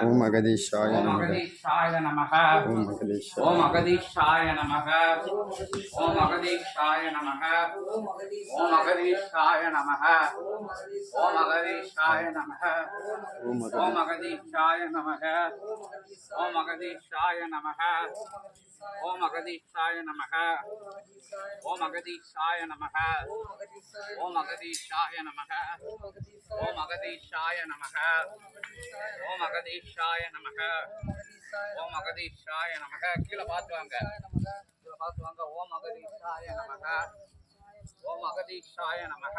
ஓம் அகதீஷாய நமக. ஓம் அகதீஷாய ஓம் அகதீஷாய நமக. ஓம் அகதீஷாய நமக. ஓம் அகதீஷாய நமக. ஓம் அகதீஷாய நமக ஓம் அகதீஷாய நமக ஓம் அகதீஷாய நமக ஓம் அகதீஷாய நமக ஓம் அகதீஷாய நமக ஓம் அகதீஷாய நமக ஓம் அகதீஷாய நமக ஓம் அகதீஷாய நமக ஓம் அகதீஷாய நமக கீழே பார்த்துவாங்க கீழே பார்த்துவாங்க ஓம் அகதீஷாய நமக ஓம் அகதீஷாய நமக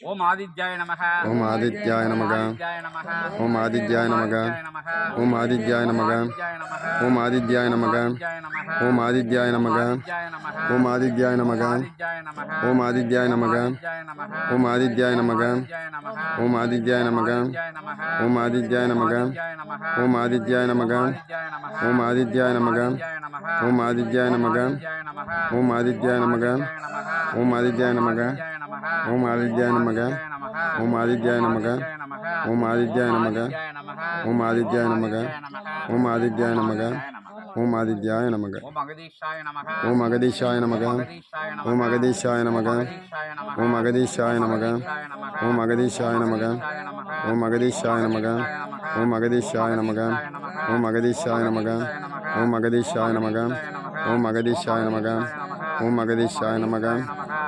ஓம் ஆதித்யாய நமக ஓம் ஆதித்யாய நமக ஆதித்யாய நமக ஓம் ஆதித்யாய நமக ஓம் ஆதித்யாய நமக ஓம் ஆதித்யாய நமக ஓம் ஆதித்யாய நமக ஓம் ஆதித்யாய நமக ஓம் ஆதித்யாய நமக ஓம் ஆதித்யாய நமக ஓம் ஆதித்யாய நமக ஓம் ஆதித்யாய நமக ஓம் ஆதித்யாய நமக ஓம் ஆதித்யாய நமக ஓம் ஆதித்யாய நமக ஓம் ஆதித்யாய நமக ஓம் ஆதித்யாய நமக ஓம் ஆதித்யாய நமக ஓம் ஆதித்யாய நமக ஓம் ஆதித்யாய நமக ஓம் ஆதித்யாய நமக ஓம் ஆதித்யாய நமக ஓம் ஆதித்யாய நமக ஓம் அகதீஷாய நமக ஓம் அகதீஷாய நமக ஓம் அகதீஷாய நமக ஓம் அகதீஷாய நமக ஓம் அகதீஷாய நமக ஓம் அகதீஷாய நமக ஓம் அகதீஷாய நமக ஓம் அகதீஷாய நமக ஓம் அகதீஷாய நமக ஓம் அகதீஷாய நமக